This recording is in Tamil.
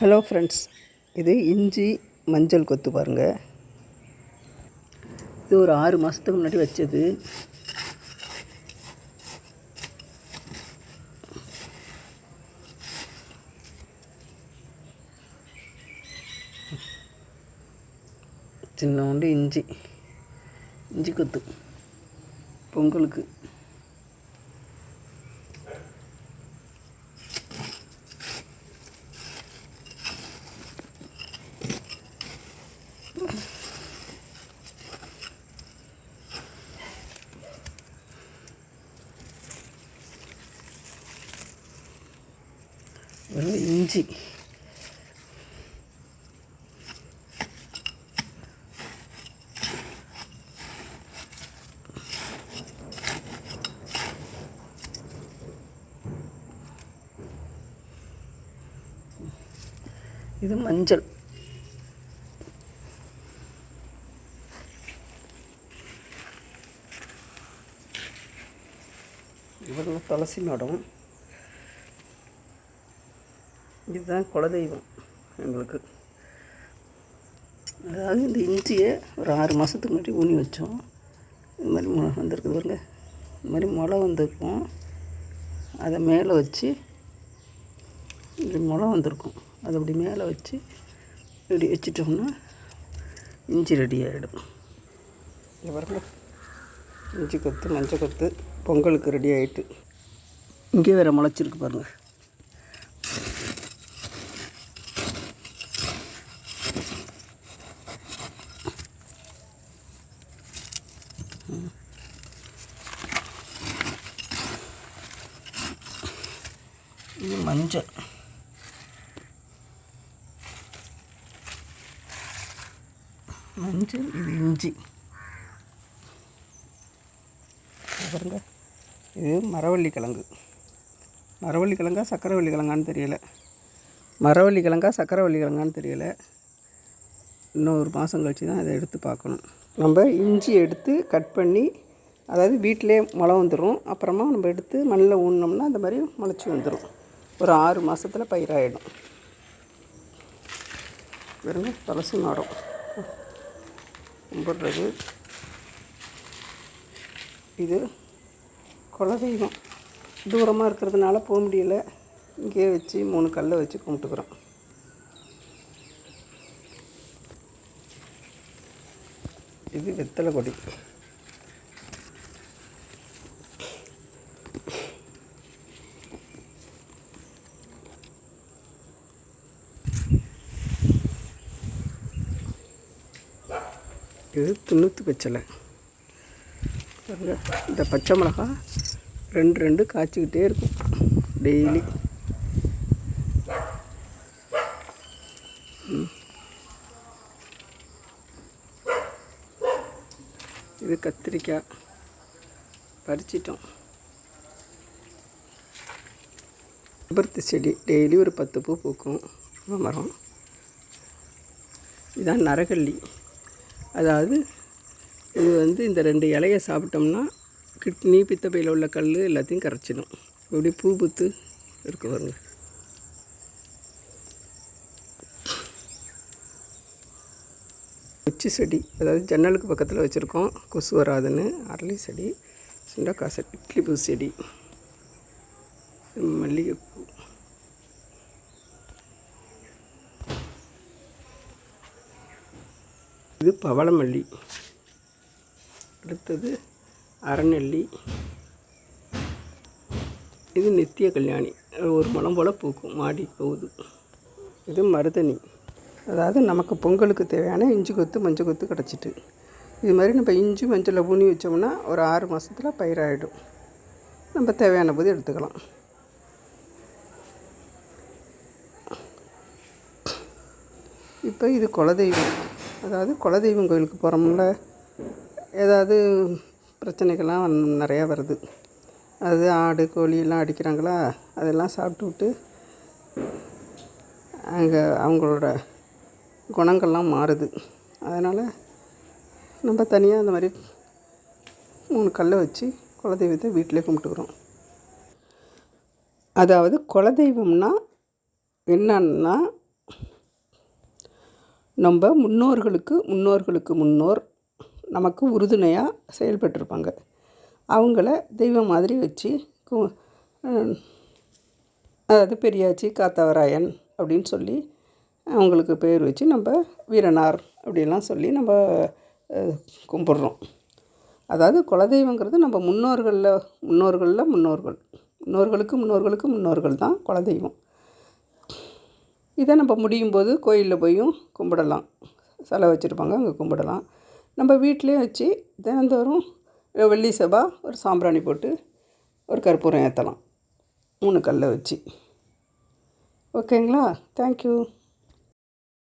ஹலோ ஃப்ரெண்ட்ஸ் இது இஞ்சி மஞ்சள் கொத்து பாருங்கள் இது ஒரு ஆறு மாதத்துக்கு முன்னாடி வச்சது. சின்னோண்டு இஞ்சி இஞ்சி கொத்து பொங்கலுக்கு. வெறும் இஞ்சி. இது மஞ்சள். இவங்க துளசி மடம். இதுதான் குலதெய்வம் எங்களுக்கு. அதாவது இந்த இஞ்சியை ஒரு ஆறு மாதத்துக்கு முன்னாடி ஊனி வச்சோம். இது மாதிரி மு வந்திருக்குது பாருங்க. இது மாதிரி முளை வந்திருக்கும். அதை மேலே வச்சு இப்படி முளை வந்திருக்கும். அதை அப்படி மேலே வச்சு இப்படி வச்சிட்டோம்னா இஞ்சி ரெடி ஆகிடும் இங்க பாருங்க. இஞ்சி கொத்து மஞ்சள் கொத்து பொங்கலுக்கு ரெடி ஆகிட்டு இங்கே வேறு முளைச்சிருக்கு பாருங்கள் இது மஞ்சள். மஞ்சள் இது இஞ்சி. பாருங்க. இது மரவள்ளி கிழங்கு. மரவள்ளி கிழங்கா சக்கரவள்ளி கிழங்கான்னு தெரியல. மரவள்ளி கிழங்கா சக்கரவள்ளி கிழங்கான்னு தெரியல. இன்னும் ஒரு மாதம் கழிச்சு தான் அதை எடுத்து பார்க்கணும். நம்ம இஞ்சி எடுத்து கட் பண்ணி அதாவது வீட்டிலே முளை வந்துடும் அப்புறமா நம்ம எடுத்து மண்ணில் ஊனோம்னா அந்த மாதிரி முளைச்சி வந்துடும் ஒரு ஆறு மாதத்தில் பயிராகிடும் வெறும் துளசி மரம். கும்பிட்றது. இது குலதெய்வம். தூரமாக இருக்கிறதுனால போக முடியல. இங்கேயே வச்சு மூணு கல்லை வச்சு கும்பிட்டுக்குறோம். இது வெத்தலை கொடி. இது துண்ணூற்று பச்சலை இந்த பச்சை மிளகா ரெண்டு ரெண்டு காய்ச்சிக்கிட்டே இருக்கும் டெய்லி. ம். இது கத்திரிக்காய். பறிச்சிட்டோம். செம்பருத்தி செடி. டெய்லி ஒரு பத்து பூ பூக்கும். மரம் இதான் நரகல்லி. அதாவது இது வந்து இந்த ரெண்டு இலையை சாப்பிட்டோம்னா கிட்னி பித்தப்பையில் உள்ள கல் எல்லாத்தையும் கரைச்சிடும். இப்படி பூ பூத்து இருக்கு பாருங்கள் உச்சி செடி அதாவது ஜன்னலுக்கு பக்கத்தில் வச்சுருக்கோம். கொசு வராதுன்னு அரளி செடி சுண்டக்காய் செடி இட்லி பூ செடி மல்லிகைப்பூ. இது பவளமல்லி. அடுத்தது அறநெல்லி. இது நித்திய கல்யாணி. ஒரு மலம் போல் பூக்கும் மாடி போகுது. இது மருதணி அதாவது நமக்கு பொங்கலுக்கு தேவையான இஞ்சி கொத்து மஞ்சள் கொத்து கிடச்சிட்டு. இது மாதிரி நம்ம இஞ்சி மஞ்சளை ஊனி வச்சோம்னா ஒரு ஆறு மாதத்தில் பயிராகிடும் நம்ம தேவையான போது எடுத்துக்கலாம். இப்போ இது குலதெய்வம். அதாவது குலதெய்வம் கோயிலுக்கு போகிறோம்ல ஏதாவது பிரச்சனைகள்லாம் நிறையா வருது. அது ஆடு கோழி எல்லாம் அடிக்கிறாங்களா? அதெல்லாம் சாப்பிட்டு விட்டு அங்கே அவங்களோட குணங்கள்லாம் மாறுது. அதனால் நம்ம தனியாக அந்த மாதிரி மூணு கல்லை வச்சு குலதெய்வத்தை வீட்டிலே கும்பிட்டுக்குறோம் அதாவது குலதெய்வம்னா என்னன்னா நம்ம முன்னோர்களுக்கு முன்னோர்களுக்கு முன்னோர் நமக்கு உறுதுணையாக செயல்பட்டிருப்பாங்க. அவங்கள தெய்வம் மாதிரி வச்சு கு அதாவது பெரியாச்சி காத்தவராயன் அப்படின்னு சொல்லி அவங்களுக்கு பேர் வச்சு நம்ம வீரனார் அப்படிலாம் சொல்லி நம்ம கும்பிட்றோம். அதாவது குலதெய்வங்கிறது நம்ம முன்னோர்களில் முன்னோர்களில் முன்னோர்கள். முன்னோர்களுக்கு முன்னோர்களுக்கு முன்னோர்கள் தான் குலதெய்வம். இதை நம்ம முடியும் போது கோயிலில் போயும் கும்பிடலாம். சிலை வச்சுருப்பாங்க அங்கே கும்பிடலாம். நம்ம வீட்டிலே வச்சு தினந்தோறும் வெள்ளி செவ்வா ஒரு சாம்பிராணி போட்டு ஒரு கற்பூரம் ஏற்றலாம் மூணு கல்லை வச்சு. ஓகேங்களா? தேங்க்யூ